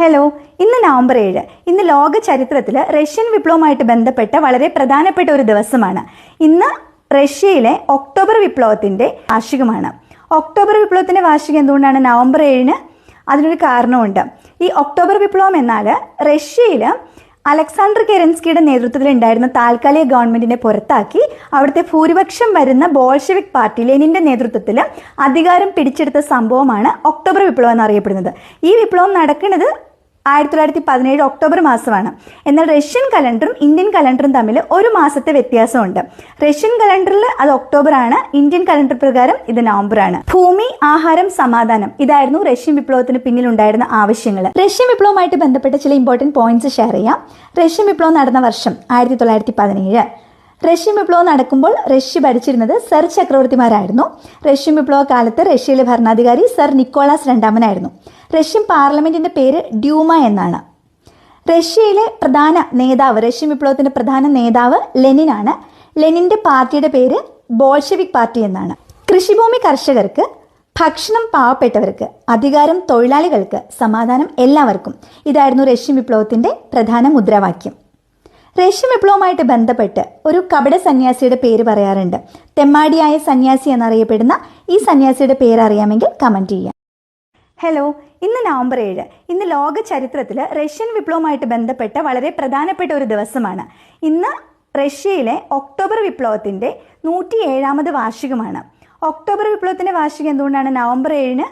Hello ഇന്ന് November ഏഴ്. ഇന്ന് ലോക ചരിത്രത്തിൽ റഷ്യൻ വിപ്ലവവുമായിട്ട് ബന്ധപ്പെട്ട വളരെ പ്രധാനപ്പെട്ട ഒരു ദിവസമാണ്. ഇന്ന് റഷ്യയിലെ ഒക്ടോബർ വിപ്ലവത്തിന്റെ വാർഷികമാണ്. ഒക്ടോബർ വിപ്ലവത്തിന്റെ വാർഷികം എന്തുകൊണ്ടാണ് നവംബർ ഏഴിന്? അതിനൊരു കാരണമുണ്ട്. ഈ ഒക്ടോബർ വിപ്ലവം എന്നാൽ റഷ്യയിൽ അലക്സാണ്ടർ കെറൻസ്കിയുടെ നേതൃത്വത്തിൽ ഉണ്ടായിരുന്ന താൽക്കാലിക ഗവൺമെന്റിനെ പുറത്താക്കി അവിടുത്തെ ഭൂരിപക്ഷം വരുന്ന ബോൾഷെവിക് പാർട്ടി ലെനിന്റെ നേതൃത്വത്തിൽ അധികാരം പിടിച്ചെടുത്ത സംഭവമാണ് ഒക്ടോബർ വിപ്ലവം എന്നറിയപ്പെടുന്നത്. ഈ വിപ്ലവം നടക്കുന്നത് ആയിരത്തി തൊള്ളായിരത്തി പതിനേഴ് ഒക്ടോബർ മാസമാണ്. എന്നാൽ റഷ്യൻ കലണ്ടറും ഇന്ത്യൻ കലണ്ടറും തമ്മിൽ ഒരു മാസത്തെ വ്യത്യാസമുണ്ട്. റഷ്യൻ കലണ്ടറിൽ അത് ഒക്ടോബർ ആണ് ഇന്ത്യൻ കലണ്ടർ പ്രകാരം ഇത് നവംബർ ആണ് ഭൂമി ആഹാരം സമാധാനം ഇതായിരുന്നു റഷ്യൻ വിപ്ലവത്തിന് പിന്നിലുണ്ടായിരുന്ന ആവശ്യങ്ങൾ. റഷ്യൻ വിപ്ലവമായിട്ട് ബന്ധപ്പെട്ട ചില ഇമ്പോർട്ടന്റ് പോയിന്റ്സ് ഷെയർ ചെയ്യാം. റഷ്യൻ വിപ്ലവം നടന്ന വർഷം ആയിരത്തി തൊള്ളായിരത്തി പതിനേഴ് റഷ്യൻ വിപ്ലവം നടക്കുമ്പോൾ റഷ്യ ഭരിച്ചിരുന്നത് സർ ചക്രവർത്തിമാരായിരുന്നു. റഷ്യൻ വിപ്ലവ കാലത്ത് റഷ്യയിലെ ഭരണാധികാരി സർ നിക്കോളാസ് രണ്ടാമനായിരുന്നു. റഷ്യൻ പാർലമെന്റിന്റെ പേര് ഡ്യൂമ എന്നാണ്. റഷ്യയിലെ പ്രധാന നേതാവ് റഷ്യൻ വിപ്ലവത്തിന്റെ പ്രധാന നേതാവ് ലെനിൻ ആണ് ലെനിന്റെ പാർട്ടിയുടെ പേര് ബോൾഷെവിക് പാർട്ടി എന്നാണ്. കൃഷിഭൂമി കർഷകർക്ക് ഭക്ഷണം പാവപ്പെട്ടവർക്ക് അധികാരം തൊഴിലാളികൾക്ക് സമാധാനം എല്ലാവർക്കും. ഇതായിരുന്നു റഷ്യൻ വിപ്ലവത്തിന്റെ പ്രധാന മുദ്രാവാക്യം. റഷ്യൻ വിപ്ലവവുമായിട്ട് ബന്ധപ്പെട്ട് ഒരു കപട സന്യാസിയുടെ പേര് പറയാറുണ്ട്. തെമ്മാടിയായ സന്യാസി എന്നറിയപ്പെടുന്ന ഈ സന്യാസിയുടെ പേര് അറിയാമെങ്കിൽ കമന്റ് ചെയ്യാം. ഹലോ ഇന്ന് നവംബർ ഏഴ്. ഇന്ന് ലോക ചരിത്രത്തിൽ റഷ്യൻ വിപ്ലവവുമായിട്ട് ബന്ധപ്പെട്ട വളരെ പ്രധാനപ്പെട്ട ഒരു ദിവസമാണ്. ഇന്ന് റഷ്യയിലെ ഒക്ടോബർ വിപ്ലവത്തിന്റെ നൂറ്റി ഏഴാമത് വാർഷികമാണ്. ഒക്ടോബർ വിപ്ലവത്തിന്റെ വാർഷികം എന്തുകൊണ്ടാണ് നവംബർ ഏഴിന്?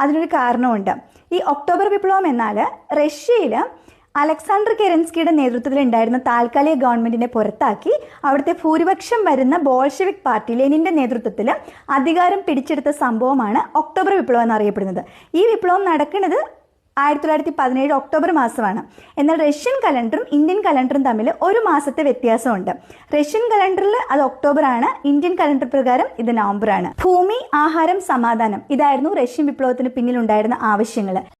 അതിനൊരു കാരണമുണ്ട് ഈ ഒക്ടോബർ വിപ്ലവം എന്നാൽ റഷ്യയിൽ അലക്സാണ്ടർ കെറൻസ്കിയുടെ നേതൃത്വത്തിൽ ഉണ്ടായിരുന്ന താൽക്കാലിക ഗവൺമെന്റിനെ പുറത്താക്കി അവിടുത്തെ ഭൂരിപക്ഷം വരുന്ന ബോൾഷെവിക് പാർട്ടി ലെനിന്റെ നേതൃത്വത്തിൽ അധികാരം പിടിച്ചെടുത്ത സംഭവമാണ് ഒക്ടോബർ വിപ്ലവം എന്നറിയപ്പെടുന്നത്. ഈ വിപ്ലവം നടക്കുന്നത് ആയിരത്തി തൊള്ളായിരത്തി പതിനേഴ് ഒക്ടോബർ മാസമാണ്. എന്നാൽ റഷ്യൻ കലണ്ടറും ഇന്ത്യൻ കലണ്ടറും തമ്മിൽ ഒരു മാസത്തെ വ്യത്യാസമുണ്ട്. റഷ്യൻ കലണ്ടറിൽ അത് ഒക്ടോബർ ആണ് ഇന്ത്യൻ കലണ്ടർ പ്രകാരം ഇത് നവംബർ ആണ്. ഭൂമി ആഹാരം സമാധാനം ഇതായിരുന്നു റഷ്യൻ വിപ്ലവത്തിന് പിന്നിലുണ്ടായിരുന്ന ആവശ്യങ്ങൾ